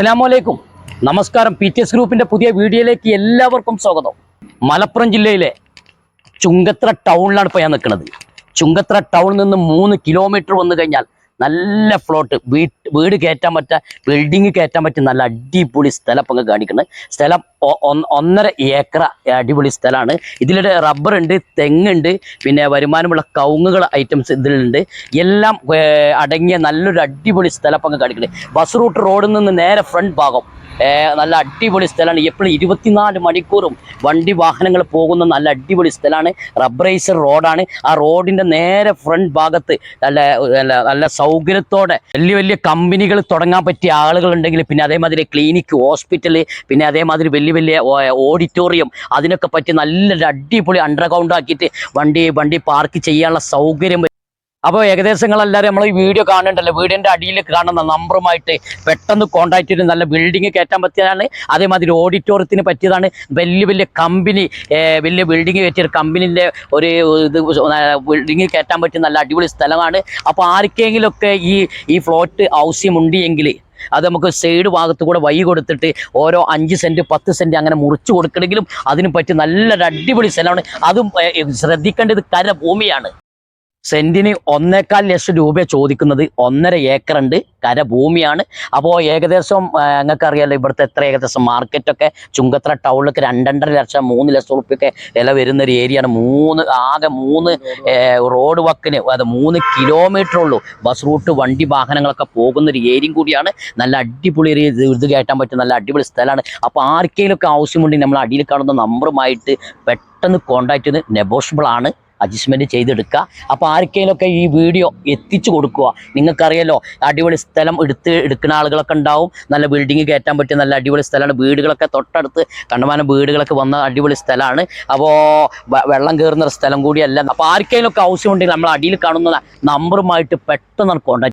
അസ്സലാമലൈക്കും. നമസ്കാരം. P T S ഗ്രൂപ്പിന്റെ പുതിയ വീഡിയോയിലേക്ക് എല്ലാവർക്കും സ്വാഗതം. മലപ്പുറം ജില്ലയിലെ ചുങ്കത്ര ടൗണിലാണ് ഇപ്പോൾ ഞാൻ നിൽക്കുന്നത്. ചുങ്കത്ര ടൗണിൽ നിന്ന് മൂന്ന് കിലോമീറ്റർ വന്നു കഴിഞ്ഞാൽ നല്ല ഫ്ലോട്ട് വീട്ട് വീട് കയറ്റാൻ പറ്റുക ബിൽഡിങ് കയറ്റാൻ പറ്റിയ നല്ല അടിപൊളി സ്ഥലം ഇപ്പം കാണിക്കുന്നത് സ്ഥലം ഒന്നര ഏക്കർ അടിപൊളി സ്ഥലമാണ്. ഇതിലൂടെ റബ്ബർ ഉണ്ട് തെങ്ങുണ്ട് പിന്നെ വരുമാനമുള്ള കവുങ്ങുകൾ ഐറ്റംസ് ഇതിലുണ്ട്. എല്ലാം അടങ്ങിയ നല്ലൊരു അടിപൊളി സ്ഥലം ഇപ്പം കാണിക്കുന്നത് ബസ് റൂട്ട് റോഡിൽ നിന്ന് നേരെ ഫ്രണ്ട് ഭാഗം. നല്ല അടിപൊളി സ്ഥലമാണ്. എപ്പോഴും ഇരുപത്തിനാല് മണിക്കൂറും വണ്ടി വാഹനങ്ങൾ പോകുന്ന നല്ല അടിപൊളി സ്ഥലമാണ്. റബ്ബറൈസർ റോഡാണ് ആ റോഡിന്റെ നേരെ ഫ്രണ്ട് ഭാഗത്ത് നല്ല നല്ല സൗകര്യത്തോടെ വലിയ വലിയ കമ്പനികൾ തുടങ്ങാൻ പറ്റിയ ആളുകൾ ഉണ്ടെങ്കിൽ പിന്നെ അതേമാതിരി ക്ലിനിക്ക് ഹോസ്പിറ്റൽ പിന്നെ അതേമാതിരി വലിയ വലിയ ഓഡിറ്റോറിയം അതിനൊക്കെ പറ്റി നല്ലൊരു അടിപൊളി അണ്ടർഗ്രൗണ്ട് ആക്കിയിട്ട് വണ്ടി വണ്ടി പാർക്ക് ചെയ്യാനുള്ള സൗകര്യം അപ്പോൾ ഏകദേശം നമ്മൾ ഈ വീഡിയോ കാണുന്നുണ്ടല്ലോ. വീടിന്റെ അടിയിൽ കാണുന്ന നമ്പറുമായിട്ട് പെട്ടെന്ന് കോൺടാക്ട് ചെയ്ത് നല്ല ബിൽഡിംഗ് കയറ്റാൻ പറ്റിയതാണ്. അതേമാതിരി ഓഡിറ്റോറിയത്തിന് പറ്റിയതാണ്. വലിയ വലിയ കമ്പനി വലിയ ബിൽഡിംഗ് കയറ്റിയ കമ്പനീന്റെ ഒരു ഇത് ബിൽഡിംഗ് കയറ്റാൻ പറ്റിയ നല്ല അടിപൊളി സ്ഥലമാണ്. അപ്പോൾ ആർക്കെങ്കിലുമൊക്കെ ഈ ഈ ഫ്ലോട്ട് ആവശ്യമുണ്ട് എങ്കിൽ അത് നമുക്ക് സൈഡ് ഭാഗത്ത് കൂടെ വഴി കൊടുത്തിട്ട് ഓരോ അഞ്ച് സെന്റ് പത്ത് സെന്റ് അങ്ങനെ മുറിച്ച് കൊടുക്കണമെങ്കിലും അതിന് പറ്റി നല്ലൊരു അടിപൊളി സ്ഥലമാണ്. അതും ശ്രദ്ധിക്കേണ്ടത് കരഭൂമിയാണ്. സെന്റിന് ഒന്നേക്കാൽ ലക്ഷം രൂപ ചോദിക്കുന്നത്. ഒന്നര ഏക്കർ ഉണ്ട് കരഭൂമിയാണ്. അപ്പോൾ ഏകദേശം നിങ്ങൾക്ക് അറിയാലോ ഇവിടുത്തെ എത്ര ഏകദേശം മാർക്കറ്റൊക്കെ? ചുങ്കത്ര ടൗണിലൊക്കെ രണ്ടര ലക്ഷം മൂന്ന് ലക്ഷം റുപ്യൊക്കെ വില വരുന്ന ഒരു ഏരിയയാണ്. മൂന്ന് ആകെ മൂന്ന് റോഡ് വക്കിന് അത് മൂന്ന് കിലോമീറ്റർ ഉള്ളൂ ബസ് റൂട്ട് വണ്ടി വാഹനങ്ങളൊക്കെ പോകുന്ന ഒരു ഏരിയയും കൂടിയാണ്. നല്ല അടിപൊളി ഒരു ഇത് കയറ്റാൻ പറ്റുന്ന നല്ല അടിപൊളി സ്ഥലമാണ്. അപ്പോൾ ആർക്കെങ്കിലുമൊക്കെ ആവശ്യമുണ്ടെങ്കിൽ നമ്മൾ അടിയിൽ കാണുന്ന നമ്പറുമായിട്ട് പെട്ടെന്ന് കോൺടാക്ട് ചെയ്ത് നെഗോഷ്യബിൾ ആണ്. അഡ്ജസ്റ്റ്മെന്റ് ചെയ്തെടുക്കുക അപ്പോൾ ആർക്കെങ്കിലുമൊക്കെ ഈ വീഡിയോ എത്തിച്ചു കൊടുക്കുക. നിങ്ങൾക്കറിയാലോ അടിപൊളി സ്ഥലം എടുത്ത് എടുക്കുന്ന ആളുകളൊക്കെ ഉണ്ടാവും. നല്ല ബിൽഡിംഗ് കയറ്റാൻ പറ്റിയ നല്ല അടിപൊളി സ്ഥലമാണ്. വീടുകളൊക്കെ തൊട്ടടുത്ത് കണ്ടമാനം വീടുകളൊക്കെ വന്ന അടിപൊളി സ്ഥലമാണ്. അപ്പോൾ വെള്ളം കയറുന്ന സ്ഥലം കൂടിയല്ല. അപ്പോൾ ആർക്കെങ്കിലുമൊക്കെ ആവശ്യമുണ്ടെങ്കിൽ നമ്മൾ അടിയിൽ കാണുന്ന നമ്പറുമായിട്ട് പെട്ടെന്ന് കോൺടാക്ട്